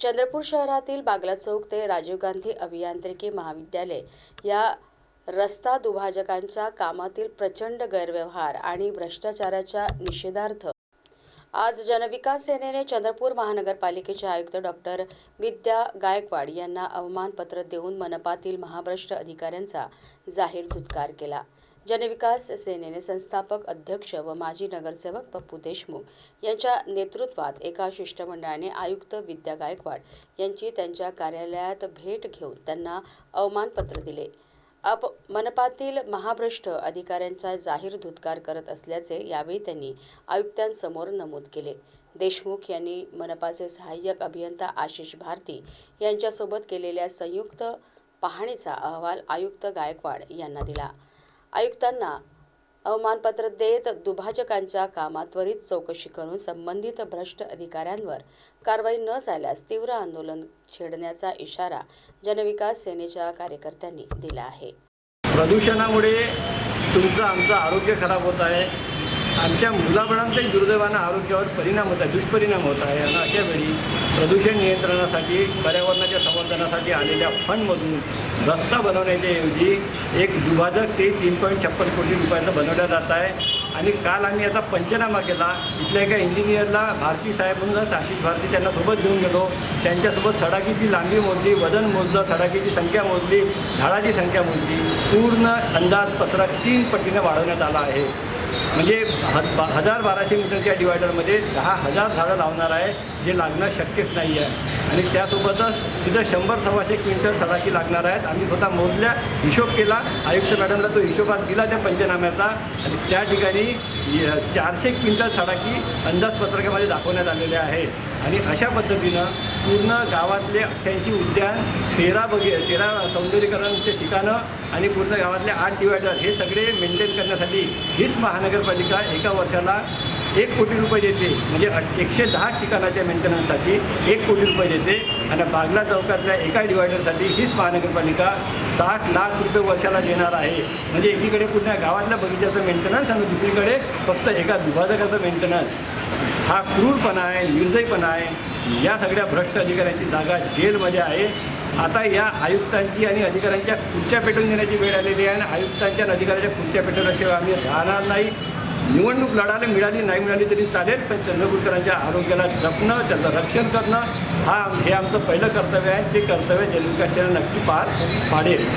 चंद्रपूर शहरातील बागला चौक ते राजीव गांधी अभियांत्रिकी महाविद्यालय या रस्ता दुभाजकांच्या कामातील प्रचंड गैरव्यवहार आणि भ्रष्टाचाराच्या निषेधार्थ. आज जनविकास सेनेने चंद्रपूर महानगरपालिकेचे आयुक्त डॉक्टर विद्या गायकवाड यांना अवमानपत्र देऊन मनपातील महाभ्रष्ट अधिकाऱ्यांचा जाहीर धुतकार केला. जनविकास सेनेने संस्थापक अध्यक्ष व माजी नगरसेवक पप्पू देशमुख यांच्या नेतृत्वात एका शिष्टमंडळाने आयुक्त विद्या गायकवाड यांची त्यांच्या कार्यालयात भेट घेऊन त्यांना अवमानपत्र दिले. अप मनपातील महाभ्रष्ट अधिकाऱ्यांचा जाहीर धुत्कार करत असल्याचे यावेळी त्यांनी आयुक्तांसमोर नमूद केले. देशमुख यांनी मनपाचे सहाय्यक अभियंता आशिष भारती यांच्यासोबत केलेल्या संयुक्त पाहणीचा अहवाल आयुक्त गायकवाड यांना दिला. आयुक्तांना अवमानपत्र देत दुभाजकांच्या कामात त्वरित चौकशी करून संबंधित भ्रष्ट अधिकाऱ्यांवर कारवाई न झाल्यास तीव्र आंदोलन छेडण्याचा इशारा जनविकास सेनेच्या कार्यकर्त्यांनी दिला आहे. प्रदूषणामुळे तुमचं आमचं आरोग्य खराब होत आहे. आमच्या मुलाबाळांचाही दुर्दैवानं आरोग्यावर परिणाम होत आहे दुष्परिणाम होत आहे. आणि अशा वेळी प्रदूषण नियंत्रणासाठी पर्यावरणाच्या संवर्धनासाठी आलेल्या फंडमधून रस्ता बनवण्याच्या ऐवजी एक दुभाजक ते तीन पॉईंट छप्पन कोटी रुपयाचं बनवल्या जात आहे. आणि काल आम्ही आता पंचनामा केला. इथल्या एका इंजिनियरला भारती साहेब म्हणून आशिष भारती त्यांना सोबत घेऊन गेलो. त्यांच्यासोबत सडाकीची लांबी मोजली वजन मोजलं सडाकीची संख्या मोजली झाडाची संख्या मोजली. पूर्ण अंदाजपत्रक तीन पटीनं वाढवण्यात आला आहे. म्हणजे ह बा- हजार बाराशे मीटरच्या डिवायडरमध्ये दहा हजार झाडं लावणार आहे जे लागणं शक्यच नाही आहे. आणि त्यासोबतच तिथं शंभर सव्वाशे क्विंटल सडाकी लागणार आहेत. आम्ही स्वतः मोजल्या हिशोब केला. आयुक्त मॅडमला तो हिशोबात दिला त्या पंचनाम्याचा. आणि त्या ठिकाणी चारशे क्विंटल सडाकी अंदाजपत्रकामध्ये दाखवण्यात आलेले आहे. आणि अशा पद्धतीनं पूर्ण गावातले अठ्ठ्याऐंशी उद्यान तेरा बगे तेरा सौंदर्यीकरणचे ठिकाणं आणि पूर्ण गावातले आठ डिवायडर हे सगळे मेंटेन करण्यासाठी हीच महानगरपालिका एका वर्षाला एक कोटी रुपये देते. म्हणजे एकशे दहा ठिकाणाच्या मेंटेनन्ससाठी एक कोटी रुपये देते. आणि बागला चौकातल्या एका डिवायडरसाठी हीच महानगरपालिका साठ लाख रुपये वर्षाला देणार आहे. म्हणजे एकीकडे पूर्ण गावातल्या बगीचाचं मेंटेनन्स आणि दुसरीकडे फक्त एका दुभाजकाचं मेंटेनन्स हा क्रूरपणा आहे निर्दयपणा आहे. या सगळ्या भ्रष्ट अधिकाऱ्यांची जागा जेलमध्ये आहे. आता या आयुक्तांची आणि अधिकाऱ्यांच्या खुर्च्या पेटून देण्याची वेळ आलेली आहे आणि आयुक्तांच्या आणि अधिकाऱ्याच्या खुर्च्या पेटवल्याशिवाय आम्ही राहणार नाही. निवडणूक लढायला मिळाली नाही मिळाली तरी चालेल पण चंद्रपूरकरांच्या आरोग्याला जपणं त्याचं रक्षण करणं हा हे आमचं पहिलं कर्तव्य आहे. ते कर्तव्य जनविकास नक्की पार पाडेल.